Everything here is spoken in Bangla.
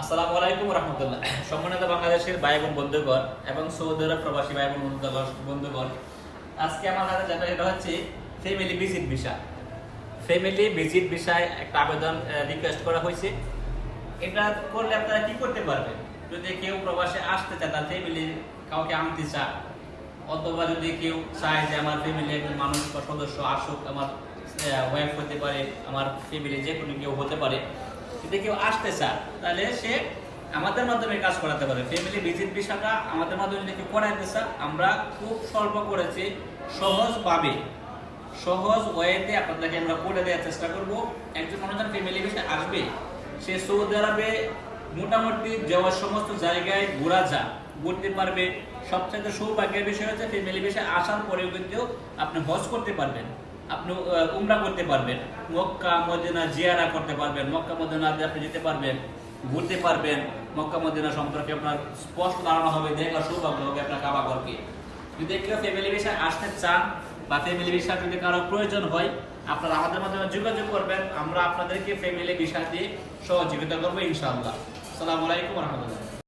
আসসালামু আলাইকুম রহমতুল্লাহ। সম্মানিত বাংলাদেশের ভাই বোন বন্ধুগণ এবং সৌদি আরব প্রবাসী ভাই বন্ধুগণ বন্ধুগণ, আজকে আমার হাতে যেটা এটা হচ্ছে family visit visa family visit ভিসায় একটা আবেদন রিকোয়েস্ট করা হয়েছে। এটা করলে আপনারা কি করতে পারবেন? যদি কেউ প্রবাসে আসতে চায়, তার ফ্যামিলি কাউকে আনতে চায়, অথবা যদি কেউ চায় যে আমার ফ্যামিলি একজন মানুষ বা সদস্য আসুক, আমার ওয়াইফ হতে পারে, আমার ফ্যামিলি যে কোনো কেউ হতে পারে যদি কেউ আসতে চায়, তাহলে সে আমাদের মাধ্যমে কাজ করাতে পারে। ফ্যামিলি ভিজিট বিষয়টা আমাদের মাধ্যমে যদি কেউ করাইতে চায়, আমরা খুব স্বল্প করেছি সহজভাবে সহজ ওয়েতে আপনাদেরকে আমরা করে দেওয়ার চেষ্টা করব। একজন মানুষ ফ্যামিলি বিষয় আসবে, সে সৌদি আরবে মোটামুটি যাওয়ার সমস্ত জায়গায় ঘোরা যা ঘুরতে পারবে। সবচেয়ে সৌভাগ্যের বিষয় হচ্ছে ফ্যামিলি বিষয়ে আসার পরেও কিন্তু আপনি হজ করতে পারবেন। আপনি উমরা করতে পারবেন। মক্কা, মদিনা জিয়ারা করতে পারবেন। মক্কা মদিনাতে আপনি যেতে পারবেন, ঘুরতে পারবেন। মক্কা, মদিনা সম্পর্কে আপনার স্পষ্ট ধারণা হবে দেখার সৌভাগ্য হবে আপনার কাবা ঘরকে। যদি কেউ ফ্যামিলি বিষয়ে আসতে চান বা ফ্যামিলি বিষয় যদি কারও প্রয়োজন হয়, আপনারা আমাদের মাধ্যমে যোগাযোগ করবেন। আমরা আপনাদেরকে ফ্যামিলি বিষয় দিয়ে সহযোগিতা করব ইনশাআল্লাহ। আসসালামু আলাইকুম রহমতুল্লাহ।